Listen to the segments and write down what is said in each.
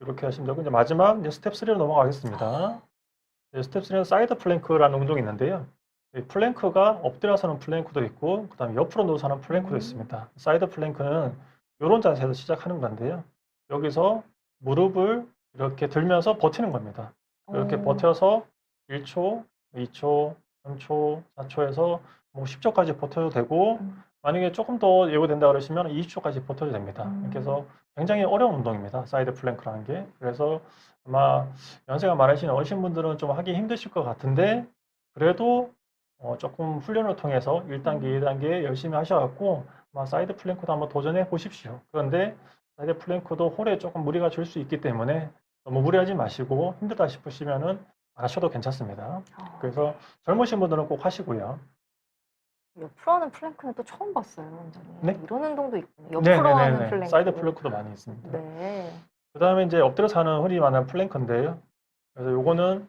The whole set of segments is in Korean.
이렇게 하시면 되고 이제 마지막 이제 스텝 3로 넘어가겠습니다. 이제 스텝 3는 사이드 플랭크라는 운동이 있는데요. 이 플랭크가 엎드려서 하는 플랭크도 있고 그다음에 옆으로 누워서 하는 플랭크도 음. 있습니다. 사이드 플랭크는 이런 자세에서 시작하는 건데요. 여기서 무릎을 이렇게 들면서 버티는 겁니다. 이렇게 오. 버텨서 1초, 2초, 3초, 4초에서 뭐 10초까지 버텨도 되고 음. 만약에 조금 더 예고된다 그러시면 20초까지 버텨도 됩니다. 음. 그래서 굉장히 어려운 운동입니다. 사이드 플랭크라는 게. 그래서 아마 연세가 많으신 어르신분들은 좀 하기 힘드실 것 같은데 그래도 어, 조금 훈련을 통해서 1단계, 음. 2단계 열심히 하셔갖고 아마 사이드 플랭크도 한번 도전해 보십시오. 그런데 사이드 플랭크도 홀에 조금 무리가 줄 수 있기 때문에 너무 무리하지 마시고 힘들다 싶으시면은 안 하셔도 괜찮습니다. 아, 그래서 젊으신 분들은 꼭 하시고요. 옆으로 하는 플랭크는 또 처음 봤어요, 원장님. 네? 이런 운동도 있군요. 옆으로 하는 플랭크. 사이드 플랭크도 많이 있습니다. 네. 그 다음에 이제 엎드려서 하는 흔히 말하는 플랭크인데요. 그래서 요거는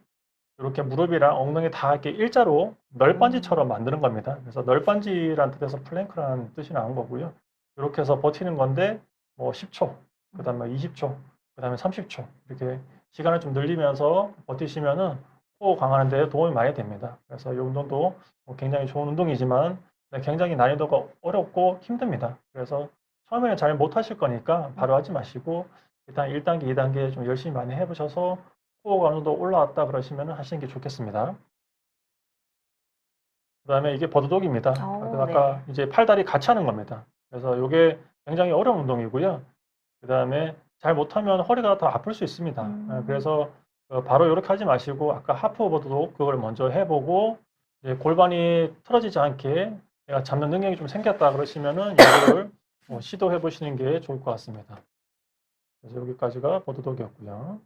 이렇게 무릎이랑 엉덩이 다 이렇게 일자로 널빤지처럼 만드는 겁니다. 그래서 널빤지라는 뜻에서 플랭크라는 뜻이 나온 거고요. 이렇게 해서 버티는 건데 뭐 10초, 그 다음에 20초, 그 다음에 30초 이렇게 시간을 좀 늘리면서 버티시면은 강화하는 데 도움이 많이 됩니다. 그래서 이 운동도 뭐 굉장히 좋은 운동이지만 네, 굉장히 난이도가 어렵고 힘듭니다. 그래서 처음에는 잘 못하실 거니까 바로 하지 마시고 일단 1단계, 2단계 좀 열심히 많이 해보셔서 호흡 어느 정도 올라왔다 그러시면 하시는 게 좋겠습니다. 그 다음에 이게 버드독입니다. 오, 그래서 아까 네. 이제 팔다리 같이 하는 겁니다. 그래서 이게 굉장히 어려운 운동이고요. 그 다음에 잘 못하면 허리가 더 아플 수 있습니다. 음. 예, 그래서 어, 바로 이렇게 하지 마시고 아까 하프 오버도 그걸 먼저 해보고 골반이 틀어지지 않게 내가 잡는 능력이 좀 생겼다 그러시면은 이거를 뭐 시도해 보시는 게 좋을 것 같습니다. 그래서 여기까지가 버드독이었고요.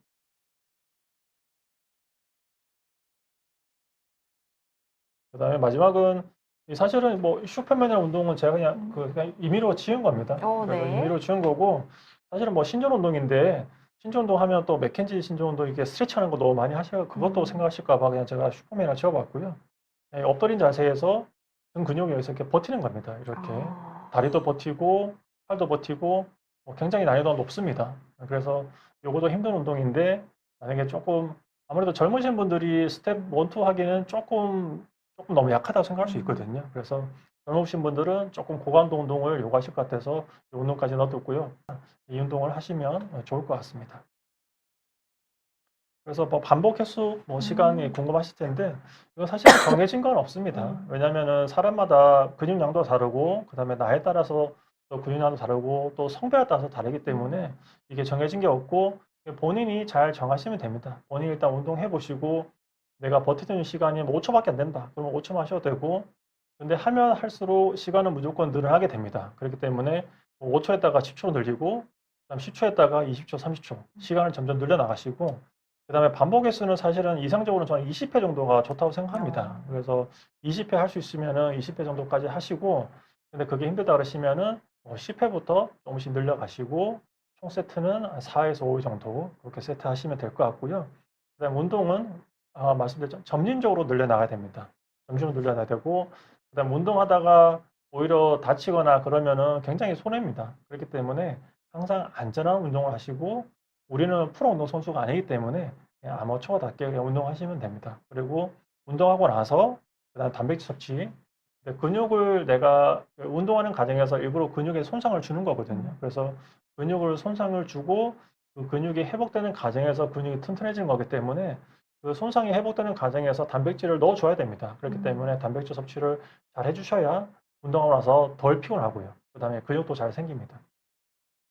그 다음에 마지막은 이 사실은 뭐 슈퍼맨이라는 운동은 제가 그냥 그 그냥 임의로 지은 겁니다. 어, 그래서 네. 임의로 지은 거고 사실은 뭐 신전 운동인데 신전 운동 하면 또 맥켄지 신전 운동 이게 스트레치하는 거 너무 많이 하셔 그것도 음. 생각하실까 봐 그냥 제가 슈퍼맨을 지어봤고요. 네, 엎드린 자세에서 등 근육이 여기서 이렇게 버티는 겁니다. 이렇게 아, 다리도 버티고 팔도 버티고 뭐 굉장히 난이도가 높습니다. 그래서 요것도 힘든 운동인데 만약에 조금 아무래도 젊으신 분들이 스텝 1, 2 하기는 조금 조금 너무 약하다고 생각할 수 음. 있거든요. 그래서 젊으신 분들은 조금 고강도 운동을 요구하실 것 같아서 이 운동까지 넣어뒀고요. 이 운동을 하시면 좋을 것 같습니다. 그래서 뭐 반복 횟수 뭐 시간이 음. 궁금하실 텐데 이거 사실 정해진 건 없습니다. 음. 왜냐하면은 사람마다 근육량도 다르고 그다음에 나이에 따라서 또 근육량도 다르고 또 성별에 따라서 다르기 때문에 이게 정해진 게 없고 본인이 잘 정하시면 됩니다. 본인이 일단 운동해 보시고 내가 버티는 시간이 뭐 5초밖에 안 된다. 그러면 5초만 하셔도 되고 근데 하면 할수록 시간은 무조건 늘어나게 됩니다. 그렇기 때문에 5초에다가 10초로 늘리고 그다음 10초에다가 20초, 30초 시간을 점점 늘려 나가시고 그다음에 반복 횟수는 사실은 이상적으로 저는 20회 정도가 좋다고 생각합니다. 아. 그래서 20회 할 수 있으면은 20회 정도까지 하시고 근데 그게 힘들다 그러시면은 뭐 10회부터 조금씩 늘려 가시고 총 세트는 4에서 5회 정도 그렇게 세트 하시면 될 것 같고요. 그다음 운동은 아, 말씀드렸죠. 점진적으로 늘려 나가야 됩니다. 점진적으로 늘려 나가야 되고 그다음 운동하다가 오히려 다치거나 그러면은 굉장히 손해입니다. 그렇기 때문에 항상 안전한 운동을 하시고 우리는 프로 운동 선수가 아니기 때문에 아마추어답게 그냥 운동하시면 됩니다. 그리고 운동하고 나서 그다음 단백질 섭취 근데 근육을 내가 운동하는 과정에서 일부러 근육에 손상을 주는 거거든요. 그래서 근육을 손상을 주고 그 근육이 회복되는 과정에서 근육이 튼튼해지는 거기 때문에 그 손상이 회복되는 과정에서 단백질을 넣어줘야 됩니다. 그렇기 음. 때문에 단백질 섭취를 잘 해주셔야 운동하고 나서 덜 피곤하고요. 그 다음에 근육도 잘 생깁니다.